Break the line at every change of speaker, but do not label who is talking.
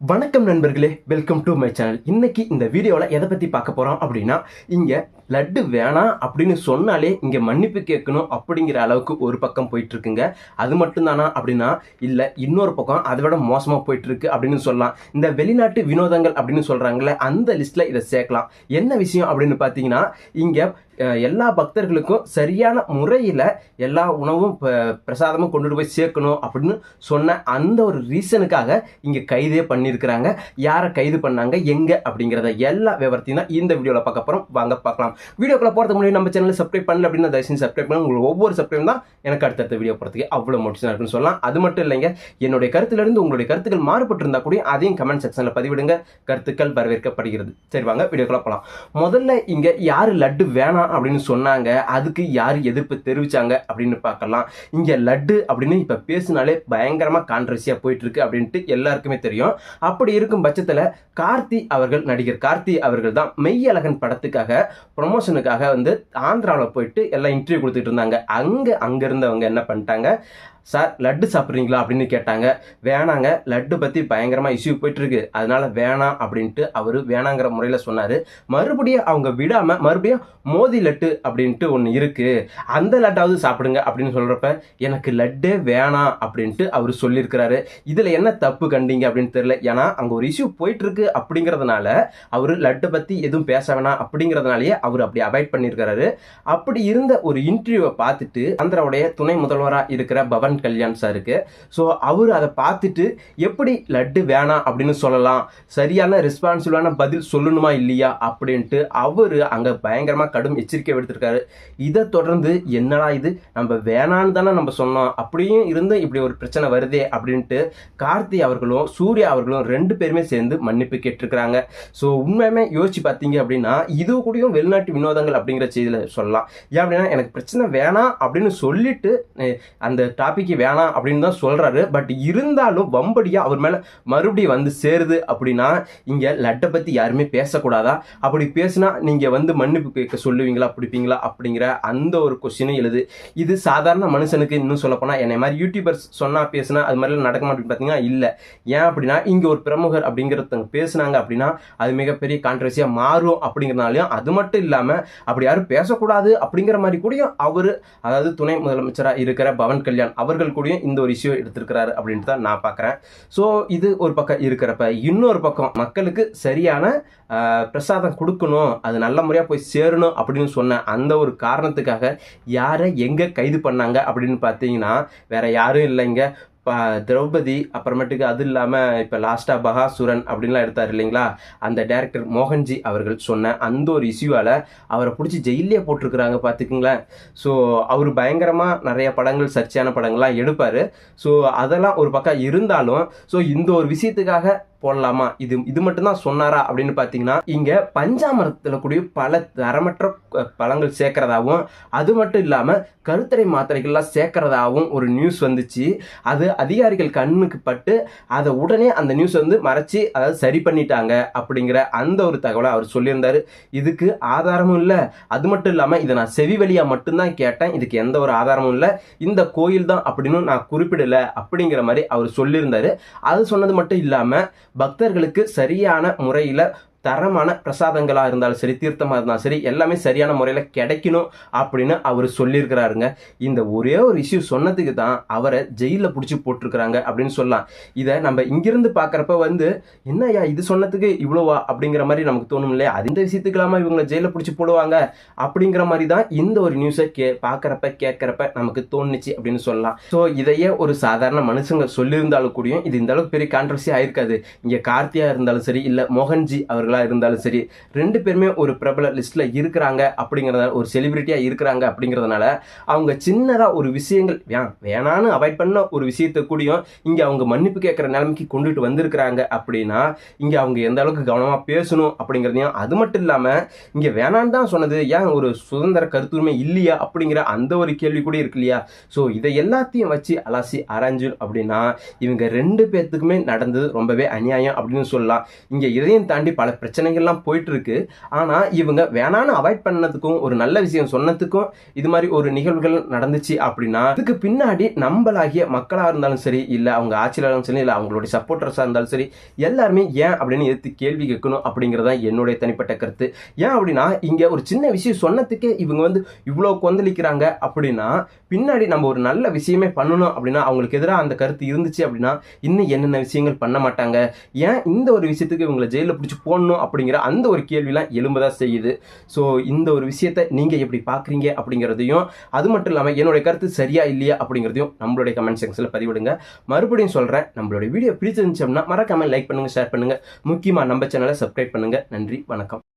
வணக்கம் நண்பர்களே welcome to my channel இன்னைக்கு இந்த வீடியோவில் எதை பற்றி பார்க்க போகிறோம் அப்படின்னா இங்கே லட்டு வேணாம் அப்படின்னு சொன்னாலே இங்கே மன்னிப்பு கேட்கணும் அப்படிங்கிற அளவுக்கு ஒரு பக்கம் போயிட்டு இருக்குங்க அது மட்டும்தானா அப்படின்னா இல்லை இன்னொரு பக்கம் அதை விட மோசமாக போயிட்டு இருக்கு அப்படின்னு சொல்லலாம். இந்த வெளிநாட்டு வினோதங்கள் அப்படின்னு சொல்கிறாங்களே அந்த லிஸ்ட்டில் இதை சேர்க்கலாம். என்ன விஷயம் அப்படின்னு பார்த்தீங்கன்னா இங்கே எல்லா பக்தர்களுக்கும் சரியான முறையில் எல்லா உணவும் ப- பிரசாதமும் கொண்டுட்டு போய் சேர்க்கணும் அப்படின்னு சொன்ன அந்த ஒரு ரீசனுக்காக இங்கே கைதே பண்ணியிருக்கிறாங்க. யாரை கைது பண்ணாங்க எங்கே அப்படிங்கிறத எல்லா விவரத்தையும் தான் இந்த வீடியோவில் பார்க்க போகிறோம் வாங்க பார்க்கலாம். வீடியோக்குள்ள போகிறதுக்கு முன்னாடி நம்ம சேனல் சப்ஸ்கிரைப் பண்ணல அப்படின்னா தயவுசெய்து சப்ஸ்கிரைப் பண்ணி உங்களுக்கு ஒவ்வொரு சப்ஸ்கிரைப் தான் எனக்கு அடுத்தடுத்த வீடியோ போகிறதுக்கு அவ்வளோ மோட்டிவேஷன் இருக்குன்னு சொல்லலாம். அது மட்டும் இல்லைங்க என்னுடைய கருத்துலேருந்து உங்களுடைய கருத்துக்கள் மாறுபட்டு இருந்தால் கூட அதையும் கமெண்ட் செக்ஷனில் பதிவிடுங்க. கருத்துக்கள் வரவேற்கப்படுகிறது. சரி வாங்க வீடியோக்குள்ள போகலாம் முதல்ல இங்கே யார் லட்டு வேணாம் அப்படின்னு சொன்னாங்க அதுக்கு யார் எதிர்ப்பு தெரிவிச்சாங்க அப்படின்னு பார்க்கலாம். இங்கே லட்டு அப்படின்னு இப்போ பேசினாலே பயங்கரமாக கான்ட்ரவர்சியாக போயிட்டு இருக்கு அப்படின்ட்டு எல்லாருக்குமே தெரியும். அப்படி இருக்கும் பட்சத்தில் கார்த்தி அவர்கள் நடிகர் கார்த்தி அவர்கள் தான் மெய்யழகன் படத்துக்காக ப்ரொமோஷனுக்காக வந்து ஆந்திராவில் போயிட்டு எல்லாம் இன்டர்வியூ கொடுத்துட்டு இருந்தாங்க. அங்கே அங்கே இருந்தவங்க என்ன பண்ணிட்டாங்க? சார் லட்டு சாப்பிட்றீங்களா அப்படின்னு கேட்டாங்க. வேணாங்க லட்டு பற்றி பயங்கரமாக இஷ்யூ போயிட்டுருக்கு. அதனால் வேணாம் அப்படின்ட்டு அவர் வேணாங்கிற முறையில் சொன்னார். மறுபடியும் அவங்க விடாமல் மறுபடியும் மோதி லட்டு அப்படின்ட்டு ஒன்று இருக்குது அந்த லட்டாவது சாப்பிடுங்க அப்படின்னு சொல்கிறப்ப எனக்கு லட்டே வேணாம் அப்படின்ட்டு அவர் சொல்லியிருக்கிறாரு. இதில் என்ன தப்பு கண்டிங்க அப்படின்னு தெரியல. ஏன்னா அங்கே ஒரு இஷ்யூ போயிட்டுருக்கு அப்படிங்கிறதுனால அவர் லட்டு பற்றி எதுவும் பேச வேணாம் அப்படிங்கிறதுனாலேயே அவர் அப்படி அவாய்ட் பண்ணியிருக்கிறாரு. அப்படி இருந்த ஒரு இன்டர்வியூவை பார்த்துட்டு ஆந்திராவுடைய துணை முதல்வராக இருக்கிற பவன் கல்யாண் சாருக்கு. ஸோ அவர் அதை பார்த்துட்டு எப்படி லட்டு வேணாம் அப்படின்னு சொல்லலாம். சரியான ரெஸ்பான்சிபிளான பதில் சொல்லணுமா இல்லையா? அப்படின்ட்டு அவர் அங்கே பயங்கரமாக கடும் எச்சரிக்கை விடுத்திருக்காரு. இதை தொடர்ந்து என்னடா இது? நம்ம வேணான்னு தானே நம்ம சொன்னோம். அப்படியும் இருந்து இப்படி ஒரு பிரச்சனை வருதே அப்படின்ட்டு கார்த்தி அவர்களும் சூர்யா அவர்களும் ரெண்டு பேருமே சேர்ந்து மன்னிப்பு கேட்டிருக்கிறாங்க. ஸோ உண்மையுமே யோசிச்சு பார்த்தீங்க அப்படின்னா இது கூடயும் வெளிநாட்டு வினோதங்கள் அப்படிங்கிற செய்தியில் சொல்லலாம். ஏன் அப்படின்னா எனக்கு பிரச்சனை வேணாம் அப்படின்னு சொல்லிட்டு அந்த டாபிக் வேணாம் அப்படின்னு தான் சொல்கிறாரு பட் இருந்தாலும் வம்படியாக அவர் மேலே மறுபடியும் வந்து சேருது அப்படின்னா இங்கே லட்டை பற்றி யாருமே பேசக்கூடாதா? அப்படி பேசினா நீங்கள் வந்து மன்னிப்பு கேட்க சொல்லுவீங்களா? பிடிப்பீங்களா? அப்படிங்கிற அந்த ஒரு கொஸ்டினும் எழுது. இது சாதாரண மனுஷனுக்கு இன்னும் சொல்லப்போனால் என்னை மாதிரி யூடியூபர்ஸ் சொன்னால் பேசினா அது மாதிரிலாம் நடக்க மாட்டேன்னு பார்த்தீங்கன்னா இல்லை. ஏன் அப்படின்னா இங்கே ஒரு பிரமுகர் அப்படிங்கிறவங்க பேசுனாங்க அப்படின்னா அது மிகப்பெரிய கான்ட்ரவர்சியாக மாறும் அப்படிங்கிறனாலையும் அது மட்டும் இல்லாமல் அப்படி யாரும் பேசக்கூடாது அப்படிங்கிற மாதிரி கூடயும் அவர் அதாவது துணை முதலமைச்சராக இருக்கிற பவன் கல்யாண் அவர்கள் கூடயும் இந்த ஒரு இஷ்யூ எடுத்திருக்கிறாரு அப்படின்ட்டு தான் நான் பார்க்குறேன். ஸோ இது ஒரு பக்கம் இருக்கிறப்ப இன்னொரு பக்கம் மக்களுக்கு சரியான பிரசாதம் கொடுக்கணும் அது நல்ல முறையாக போய் சேரணும் அப்படின்னு சொன்ன அந்த ஒரு காரணத்துக்காக யாரை எங்கே கைது பண்ணாங்க அப்படின்னு பார்த்தீங்கன்னா வேற யாரும் இல்லைங்க. திரௌபதி அப்புறமேட்டுக்கு அது இல்லாமல் இப்போ லாஸ்ட்டாக பகாசுரன் அப்படின்லாம் எடுத்தார் இல்லைங்களா? அந்த டேரக்டர் மோகன்ஜி அவர்கள் சொன்ன அந்த ஒரு இஷ்யூவால் அவரை பிடிச்சி ஜெயிலே போட்டிருக்கிறாங்க பார்த்துக்குங்களேன் ஸோ அவர் பயங்கரமாக நிறைய படங்கள் சர்ச்சையான படங்கள்லாம் எடுப்பார். ஸோ அதெல்லாம் ஒரு பக்கம் இருந்தாலும் ஸோ இந்த ஒரு விஷயத்துக்காக போடலாமா? இது இது மட்டும்தான் சொன்னாரா? அப்படின்னு பார்த்தீங்கன்னா இங்கே பஞ்சாமரத்தில் கூடிய பல தரமற்ற பழங்கள் சேர்க்கறதாகவும் அது மட்டும் இல்லாமல் கருத்தடை மாத்திரைகள்லாம் சேர்க்கறதாகவும் ஒரு நியூஸ் வந்துச்சு. அது அதிகாரிகள் கண்ணுக்கு பட்டு அதை உடனே அந்த நியூஸ் வந்து மறைச்சி அதாவது சரி பண்ணிட்டாங்க அப்படிங்கிற அந்த ஒரு தகவலை அவர் சொல்லியிருந்தார். இதுக்கு ஆதாரமும் இல்லை. அது மட்டும் இல்லாமல் இதை நான் செவி வழியாக மட்டும்தான் கேட்டேன். இதுக்கு எந்த ஒரு ஆதாரமும் இல்லை. இந்த கோயில் தான் அப்படின்னு நான் குறிப்பிடலை அப்படிங்கிற மாதிரி அவர் சொல்லியிருந்தார். அது சொன்னது மட்டும் இல்லாமல் பக்தர்களுக்கு சரியான முறையில் தரமான பிரசாதங்களாக இருந்தாலும் சரி தீர்த்தமாக இருந்தாலும் சரி எல்லாமே சரியான முறையில் கிடைக்கணும் அப்படின்னு அவர் சொல்லியிருக்கிறாருங்க. இந்த ஒரே ஒரு இஷ்யூ சொன்னதுக்கு தான் அவரை ஜெயிலில் பிடிச்சி போட்டிருக்கிறாங்க அப்படின்னு சொல்லலாம். இதை நம்ம இங்கிருந்து பார்க்குறப்ப வந்து என்னய்யா இது சொன்னதுக்கு இவ்வளோவா? அப்படிங்கிற மாதிரி நமக்கு தோணும் இல்லையா? அந்த விஷயத்துக்கெல்லாமா இவங்களை ஜெயிலில் பிடிச்சி போடுவாங்க? அப்படிங்கிற மாதிரி தான் இந்த ஒரு நியூஸை கே பார்க்குறப்ப கேட்குறப்ப நமக்கு தோணுச்சு அப்படின்னு சொல்லலாம். ஸோ இதையே ஒரு சாதாரண மனுஷங்க சொல்லியிருந்தாலும் கூடயும் இது இந்த அளவுக்கு பெரிய கான்ட்ரவர்சி ஆயிருக்காது. இங்கே கார்த்தியாக இருந்தாலும் சரி இல்லை மோகன்ஜி அவர்களாக இருந்தாலும் சரி ரெண்டு பேருமே ஒரு பிரபல லிஸ்ட்டில் இருக்கிறாங்க அப்படிங்கிறத ஒரு செலிபிரிட்டியாக இருக்கிறாங்க அப்படிங்கிறதுனால அவங்க சின்னதாக ஒரு விஷயங்கள் வே- வேணான்னு அவாய்ட் பண்ண ஒரு விஷயத்தை கூடயும் இங்கே அவங்க மன்னிப்பு கேட்குற நிலைமைக்கு கொண்டுட்டு வந்திருக்கிறாங்க அப்படின்னா இங்கே அவங்க எந்த அளவுக்கு கவனமாக பேசணும் அப்படிங்கிறதையும் அது மட்டும் இல்லாமல் இங்கே வேணான்னு தான் சொன்னது ஏன் ஒரு சுதந்திர கருத்துரிமை இல்லையா அப்படிங்கிற அந்த ஒரு கேள்வி கூட இருக்கு இல்லையா? ஸோ இதை எல்லாத்தையும் வச்சு அலாசி அரைஞ்சு அப்படின்னா இவங்க ரெண்டு பேர்த்துக்குமே நடந்தது ரொம்பவே அநியாயம் அப்படின்னு சொல்லலாம். இங்கே இதையும் தாண்டி பல பிரச்சனைகள்லாம் போயிட்டு இருக்கு ஆனால் இவங்க வேணான்னு அவாய்ட் பண்ணதுக்கும் ஒரு நல்ல விஷயம் சொன்னதுக்கும் இது மாதிரி ஒரு நிகழ்வுகள் நடந்துச்சு அப்படின்னா இதுக்கு பின்னாடி நம்மளாகிய மக்களாக இருந்தாலும் சரி இல்லை அவங்க ஆட்சியாளரும் சரி இல்லை அவங்களுடைய சப்போர்ட்டர்ஸாக இருந்தாலும் சரி எல்லாருமே ஏன் அப்படின்னு எடுத்து கேள்வி கேட்கணும் அப்படிங்கிறது தான் என்னுடைய தனிப்பட்ட கருத்து. ஏன் அப்படின்னா இங்கே ஒரு சின்ன விஷயம் சொன்னதுக்கே இவங்க வந்து இவ்வளோ கொந்தளிக்கிறாங்க அப்படின்னா பின்னாடி நம்ம ஒரு நல்ல விஷயமே பண்ணணும் அப்படின்னா அவங்களுக்கு எதிராக அந்த கருத்து இருந்துச்சு அப்படின்னா இன்னும் என்னென்ன விஷயங்கள் பண்ண மாட்டாங்க? ஏன் இந்த ஒரு விஷயத்துக்கு இவங்களை ஜெயிலில் பிடிச்சி போடணும் அப்படிங்கிற அந்த ஒரு கேள்விலாம் எழும்பதான் செய்யுது. ஸோ இந்த ஒரு விஷயத்தை நீங்கள் எப்படி பார்க்குறீங்க அப்படிங்கிறதையும் அது மட்டும் இல்லாமல் என்னுடைய கருத்து சரியா இல்லையா அப்படிங்கிறதையும் நம்மளுடைய கமெண்ட் செக்ஷனில் பதிவிடுங்க. மறுபடியும் சொல்கிறேன் நம்மளுடைய வீடியோ பிடிச்சிருந்துச்சோம்னா மறக்காமல் லைக் பண்ணுங்கள் ஷேர் பண்ணுங்கள் முக்கியமாக நம்ம சேனலை சப்ஸ்கிரைப் பண்ணுங்கள் நன்றி வணக்கம்.